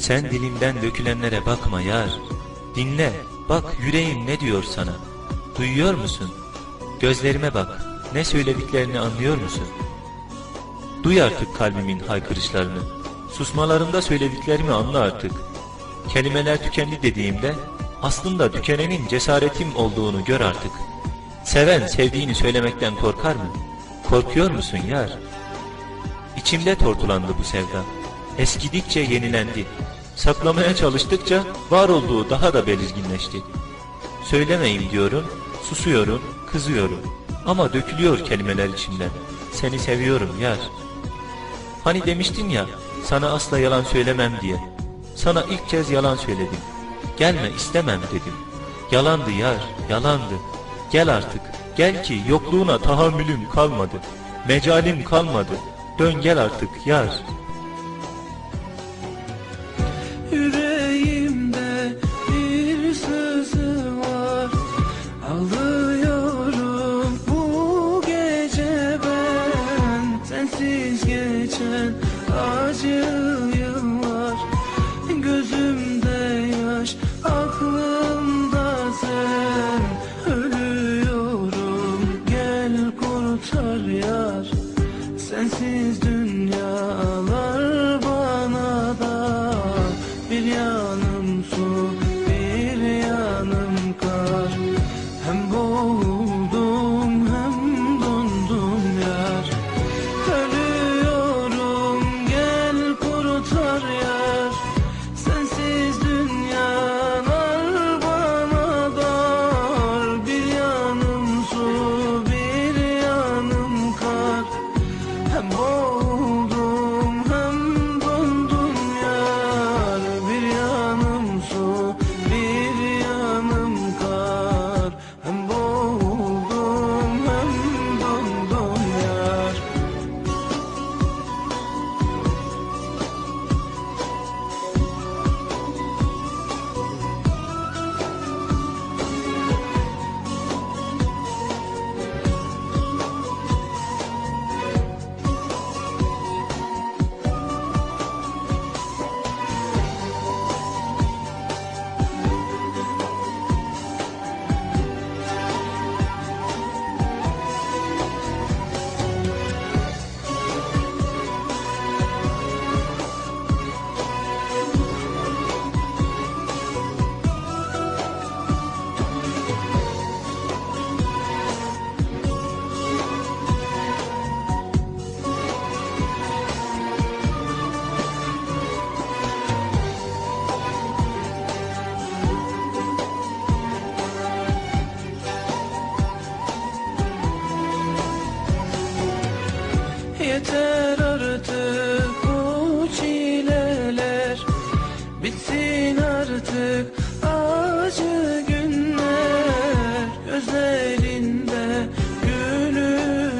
Sen dilimden dökülenlere bakma yar. Dinle, bak yüreğim ne diyor sana. Duyuyor musun? Gözlerime bak, ne söylediklerini anlıyor musun? Duy artık kalbimin haykırışlarını. Susmalarında söylediklerimi anla artık. Kelimeler tükendi dediğimde aslında tükenenin cesaretim olduğunu gör artık. Seven sevdiğini söylemekten korkar mı? Korkuyor musun yar? İçimde tortulandı bu sevda. Eskidikçe yenilendi. Saklamaya çalıştıkça var olduğu daha da belirginleşti. Söylemeyim diyorum, susuyorum, kızıyorum. Ama dökülüyor kelimeler içimden. Seni seviyorum yar. Hani demiştin ya, sana asla yalan söylemem diye. Sana ilk kez yalan söyledim. Gelme istemem dedim. Yalandı yar, yalandı. Gel artık, gel ki yokluğuna tahammülüm kalmadı. Mecalim kalmadı. Dön gel artık yar. Yüreğimde bir sızı var. Ağlıyorum bu gece ben. Sensiz geçen acı yıllar. Gözümde yaş aklımda sen. Ölüyorum. Gel kurtar yar. Sensiz dünyalar Bir Yeter artık bu çileler. Bitsin artık acı günler. Gözlerinde gülücükler.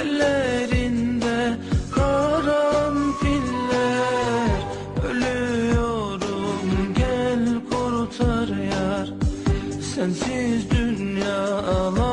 Ellerinde karanfiller. Ölüyorum gel kurtar yar. Sensiz bana